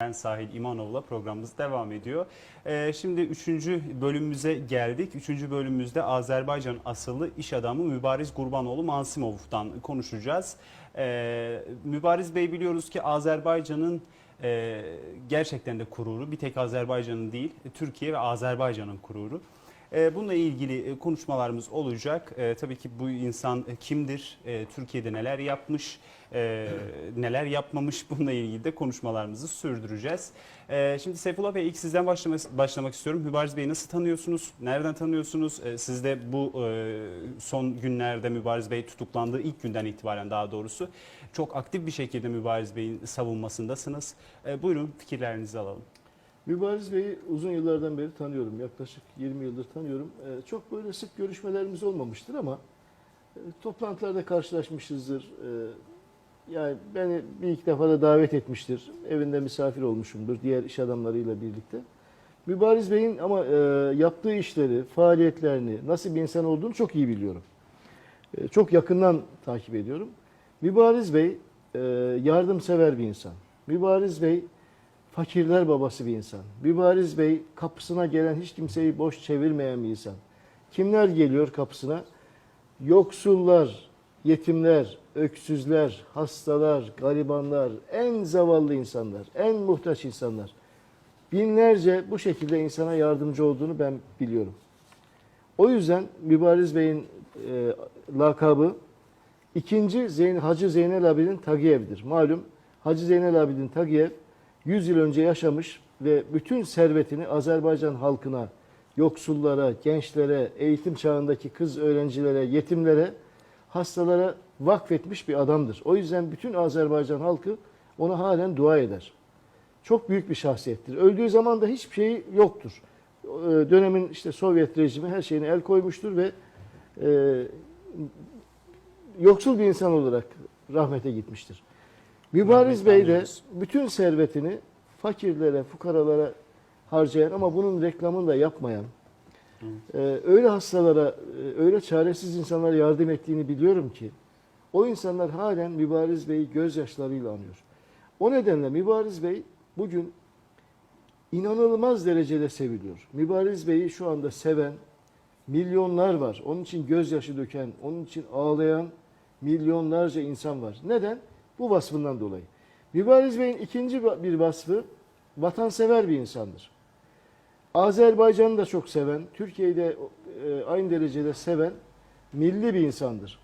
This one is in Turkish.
Ben Sahil İmanov'la programımız devam ediyor. Ee, şimdi üçüncü bölümümüze geldik. Üçüncü bölümümüzde Azerbaycan asıllı iş adamı Mübariz Gurbanoğlu Mansimov'dan konuşacağız. Ee, Mübariz Bey biliyoruz ki Azerbaycan'ın e, gerçekten de kururu. Bir tek Azerbaycan'ın değil, Türkiye ve Azerbaycan'ın kururu. Ee, Bununla ilgili e, konuşmalarımız olacak. Ee, Tabii ki bu insan e, kimdir, e, Türkiye'de neler yapmış, neler yapmamış bununla ilgili de konuşmalarımızı sürdüreceğiz. Ee, Şimdi Seyfullah Bey ilk sizden başlamak, istiyorum. Mübariz Bey'i nasıl tanıyorsunuz, nereden tanıyorsunuz? Ee, Siz de bu e, son günlerde Mübariz Bey tutuklandığı ilk günden itibaren daha doğrusu çok aktif bir şekilde Mübariz Bey'in savunmasındasınız. Ee, Buyurun fikirlerinizi alalım. Mübariz Bey'i uzun yıllardan beri tanıyorum. Yaklaşık 20 yıldır tanıyorum. Ee, Çok böyle sık görüşmelerimiz olmamıştır ama e, toplantılarda karşılaşmışızdır. Ee, Yani beni bir iki defa da davet etmiştir. Evinde misafir olmuşumdur diğer iş adamlarıyla birlikte. Mübariz Bey'in ama e, yaptığı işleri, faaliyetlerini, nasıl bir insan olduğunu çok iyi biliyorum. E, Çok yakından takip ediyorum. Mübariz Bey e, yardımsever bir insan. Mübariz Bey fakirler babası bir insan. Mübariz Bey kapısına gelen hiç kimseyi boş çevirmeyen bir insan. Kimler geliyor kapısına? Yoksullar, yetimler, öksüzler, hastalar, garibanlar, en zavallı insanlar, en muhtaç insanlar. Binlerce bu şekilde insana yardımcı olduğunu ben biliyorum. O yüzden Mübariz Bey'in e, lakabı ikinci Zeyn, Hacı Zeynel Abidin Tagiyev'dir. Malum Hacı Zeynel Abidin Tagiyev 100 yıl önce yaşamış ve bütün servetini Azerbaycan halkına, yoksullara, gençlere, eğitim çağındaki kız öğrencilere, yetimlere, hastalara vakfetmiş bir adamdır. O yüzden bütün Azerbaycan halkı ona halen dua eder. Çok büyük bir şahsiyettir. Öldüğü zaman da hiçbir şey yoktur. Ee, Dönemin işte Sovyet rejimi her şeyine el koymuştur ve e, yoksul bir insan olarak rahmete gitmiştir. Mübariz Bey de bütün servetini fakirlere, fukaralara harcayan ama bunun reklamını da yapmayan, e, öyle hastalara, e, öyle çaresiz insanlara yardım ettiğini biliyorum ki o insanlar halen Mübariz Bey'i gözyaşlarıyla anıyor. O nedenle Mübariz Bey bugün inanılmaz derecede seviliyor. Mübariz Bey'i şu anda seven milyonlar var. Onun için gözyaşı döken, onun için ağlayan milyonlarca insan var. Neden? Bu vasfından dolayı. Mübariz Bey'in ikinci bir vasfı vatansever bir insandır. Azerbaycan'ı da çok seven, Türkiye'yi de e, aynı derecede seven milli bir insandır.